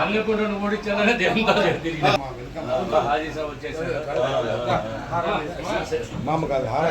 అల్లెకుండా ఓడించాలని హాజీ సాబ్ వచ్చేసారు. మామ కాదు హారా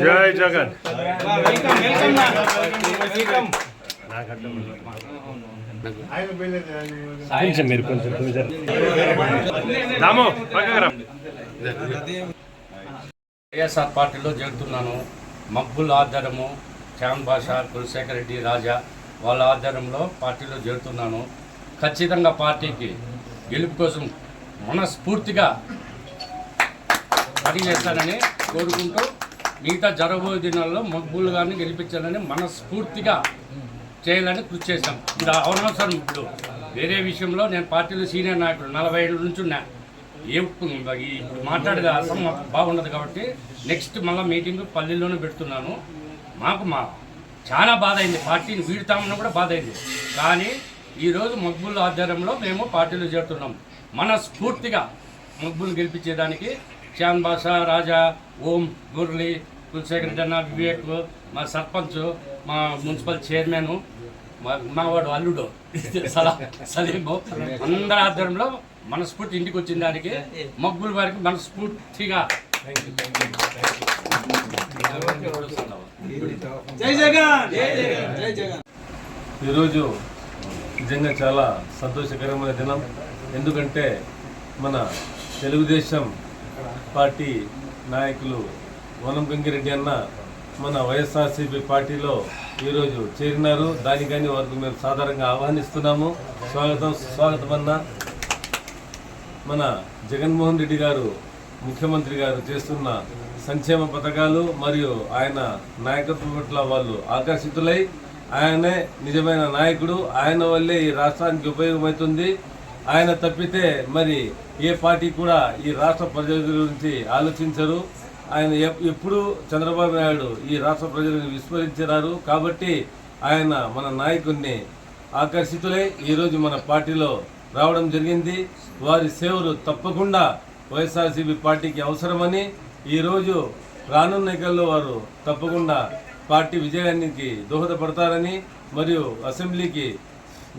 జై జగన్. కొంచెం మీరు కొంచెం దాము వైఎస్ఆర్ పార్టీలో చేరుతున్నాను. మక్బుల్ ఆధ్వర్యము శ్యామ్ బాషా కులశేఖర్ రెడ్డి రాజా వాళ్ళ ఆధ్వర్యంలో పార్టీలో చేరుతున్నాను. ఖచ్చితంగా పార్టీకి గెలుపు కోసం మనస్ఫూర్తిగా పని చేస్తానని కోరుకుంటూ మిగతా జరగబోయే దినాల్లో మక్బుల్ గారిని గెలిపించాలని మనస్ఫూర్తిగా చేయాలని కృషి చేశాం. ఇప్పుడు అవనవసరం ఇప్పుడు వేరే విషయంలో నేను పార్టీలో సీనియర్ నాయకుడు నలభై ఏళ్ళ నుంచి ఉన్నా. ఏ ఇప్పుడు మాట్లాడేది అర్థం బాగుండదు కాబట్టి నెక్స్ట్ మళ్ళీ మీటింగ్ పల్లెల్లోనే పెడుతున్నాను. మాకు మా చాలా బాధ అయింది పార్టీని వీడుతామని కూడా బాధ అయింది కానీ ఈరోజు మక్బుల్ ఆధ్వర్యంలో మేము పార్టీలో చేరుతున్నాం. మనస్ఫూర్తిగా మక్బుల్ గెలిపించేదానికి శ్యాన్ బాషా రాజా ఓం మురళి కులశేఖర్ అన్న వివేక్ మా సర్పంచ్ మా మున్సిపల్ చైర్మన్ మా మా వాడు అల్లుడు సలా సలీము అందరి ఆధ్వర్యంలో మనస్ఫూర్తి ఇంటికి వచ్చిన దానికి మగ్గుల వారికి మనస్ఫూర్తిగా. ఈరోజు నిజంగా చాలా సంతోషకరమైన దినం. ఎందుకంటే మన తెలుగుదేశం పార్టీ నాయకులు వనం గంగిరెడ్డి అన్న మన వైఎస్ఆర్సీపీ పార్టీలో ఈరోజు చేరినారు. దానికని వారికి మేము సాధారణంగా ఆహ్వానిస్తున్నాము. స్వాగతం స్వాగతం అన్న మన జగన్మోహన్ రెడ్డి గారు ముఖ్యమంత్రి గారు చేస్తున్న సంక్షేమ పథకాలు మరియు ఆయన నాయకత్వం పట్ల వాళ్ళు ఆకర్షితులై ఆయనే నిజమైన నాయకుడు. ఆయన వల్లే ఈ రాష్ట్రానికి ఉపయోగమవుతుంది. ఆయన తప్పితే మరి ఏ పార్టీ కూడా ఈ రాష్ట్ర ప్రజల గురించి ఆలోచించరు. ఆయన ఎప్- ఎప్పుడు చంద్రబాబు నాయుడు ఈ రాష్ట్ర ప్రజలను విస్మరించారు కాబట్టి ఆయన మన నాయకుడిని ఆకర్షితులై ఈరోజు మన పార్టీలో రావడం జరిగింది. వారి సేవలు తప్పకుండా వైఎస్ఆర్సీపీ పార్టీకి అవసరమని ఈరోజు రానున్న ఎన్నికల్లో వారు తప్పకుండా పార్టీ విజయానికి దోహదపడతారని మరియు అసెంబ్లీకి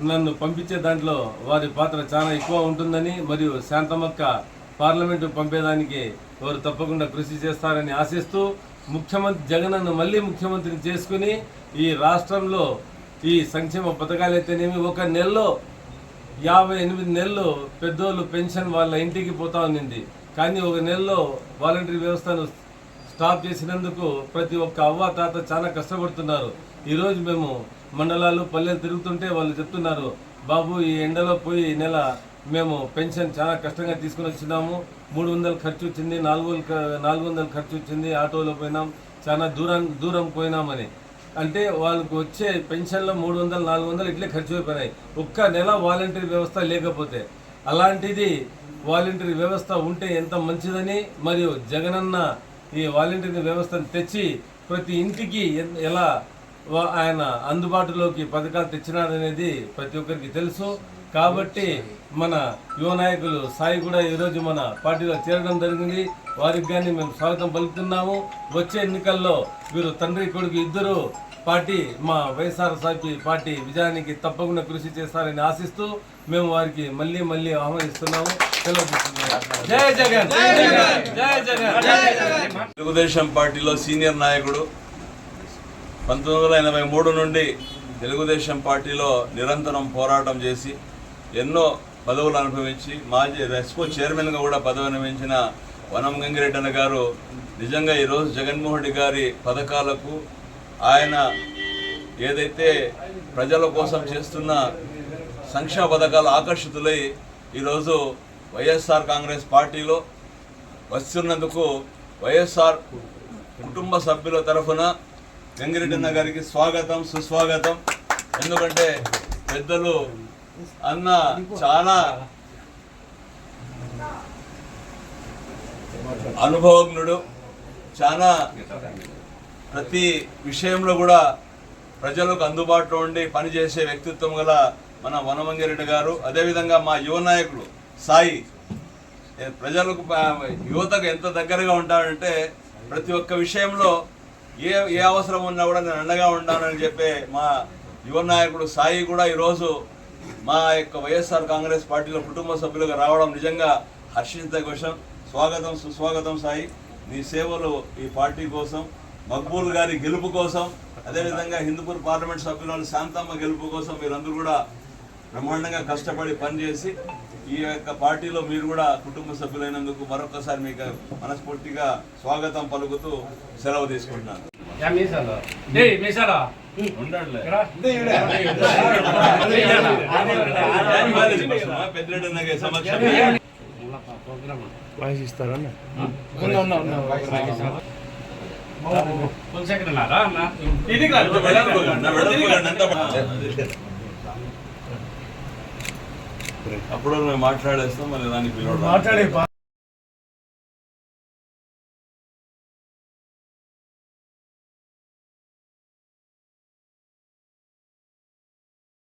నన్ను పంపించే దాంట్లో వారి పాత్ర చాలా ఎక్కువ ఉంటుందని మరియు శాంతమక్క పార్లమెంటు పంపేదానికి వారు తప్పకుండా కృషి చేస్తారని ఆశిస్తూ ముఖ్యమంత్రి జగనన్ను మళ్ళీ ముఖ్యమంత్రిని చేసుకుని ఈ రాష్ట్రంలో ఈ సంక్షేమ పథకాలైతేనేమి ఒక నెలలో యాభై ఎనిమిది నెలలు పెద్దోళ్ళు పెన్షన్ వాళ్ళ ఇంటికి పోతా ఉన్నింది కానీ ఒక నెలలో వాలంటరీ వ్యవస్థను స్టాప్ చేసినందుకు ప్రతి ఒక్క అవ్వ తాత చాలా కష్టపడుతున్నారు. ఈరోజు మేము మండలాలు పల్లెలు తిరుగుతుంటే వాళ్ళు చెప్తున్నారు బాబు ఈ ఎండలో పోయి ఈ నెల మేము పెన్షన్ చాలా కష్టంగా తీసుకుని వచ్చినాము. మూడు వందలు ఖర్చు వచ్చింది నాలుగు నాలుగు వందలు ఖర్చు వచ్చింది ఆటోలో పోయినాం చాలా దూరం దూరం పోయినామని. అంటే వాళ్ళకు వచ్చే పెన్షన్లో మూడు వందలు నాలుగు వందలు ఇట్లే ఖర్చు అయిపోయినాయి. ఒక్క నెల వాలంటరీ వ్యవస్థ లేకపోతే అలాంటిది వాలంటరీ వ్యవస్థ ఉంటే ఎంత మంచిదని మరియు జగనన్న ఈ వాలంటీర్ వ్యవస్థను తెచ్చి ప్రతి ఇంటికి ఎలా వా- ఆయన అందుబాటులోకి పథకాలు తెచ్చినారనేది ప్రతి ఒక్కరికి తెలుసు. కాబట్టి మన యువ నాయకులు సాయి కూడా ఈరోజు మన పార్టీలో చేరడం జరిగింది. వారికి కానీ మేము స్వాగతం పలుకుతున్నాము. వచ్చే ఎన్నికల్లో వీరు తండ్రి కొడుకు ఇద్దరు పార్టీ మా వైఎస్ఆర్సీపీ పార్టీ విజయానికి తప్పకుండా కృషి చేస్తారని ఆశిస్తూ మేము వారికి మళ్ళీ మళ్ళీ ఆహ్వానిస్తున్నాము. జై జగన్! తెలుగుదేశం పార్టీలో సీనియర్ నాయకుడు పంతొమ్మిది వందల ఎనభై మూడు నుండి తెలుగుదేశం పార్టీలో నిరంతరం పోరాటం చేసి ఎన్నో పదవులు అనుభవించి మాజీ రెస్కో చైర్మన్గా కూడా పదవి అనుభవించిన వనం గంగిరెడ్డి అన్న గారు నిజంగా ఈరోజు జగన్మోహన్ రెడ్డి గారి పథకాలకు ఆయన ఏదైతే ప్రజల కోసం చేస్తున్న సంక్షేమ పథకాలు ఆకర్షితులై ఈరోజు వైఎస్ఆర్ కాంగ్రెస్ పార్టీలో వస్తున్నందుకు వైఎస్ఆర్ కుటుంబ సభ్యుల తరఫున వెంగిరెడ్డి గారికి స్వాగతం సుస్వాగతం. ఎందుకంటే పెద్దలు అన్న చాలా అనుభవజ్ఞుడు. చాలా ప్రతి విషయంలో కూడా ప్రజలకు అందుబాటులో ఉండి పనిచేసే వ్యక్తిత్వం గల మన వనమంగిరెడ్డి గారు. అదేవిధంగా మా యువ నాయకులు సాయి. ప్రజలకు యువతకు ఎంత దగ్గరగా ఉంటాడంటే ప్రతి ఒక్క విషయంలో ఏ ఏ అవసరం ఉన్నా కూడా నేను అండగా ఉంటానని చెప్పే మా యువ నాయకుడు సాయి కూడా ఈరోజు మా యొక్క వైఎస్ఆర్ కాంగ్రెస్ పార్టీలో కుటుంబ సభ్యులుగా రావడం నిజంగా హర్షించదగ్గ విషయం. స్వాగతం సుస్వాగతం సాయి. నీ సేవలు ఈ పార్టీ కోసం మక్బూల్ గారి గెలుపు కోసం అదేవిధంగా హిందూపూర్ పార్లమెంట్ సభ్యురాలు శాంతమ్మ గెలుపు కోసం మీరందరూ కూడా బ్రహ్మాండంగా కష్టపడి పనిచేసి ఈ యొక్క పార్టీలో మీరు కూడా కుటుంబ సభ్యులైనందుకు మరొకసారి మీకు మనస్ఫూర్తిగా స్వాగతం పలుకుతూ సెలవు తీసుకుంటున్నాను. డేయ్ మీసాలా? వెడల్పుగా అంతా అప్పుడు మేము మాట్లాడేస్తాం మళ్ళీ దాన్ని పిలవడం. మాట్లాడే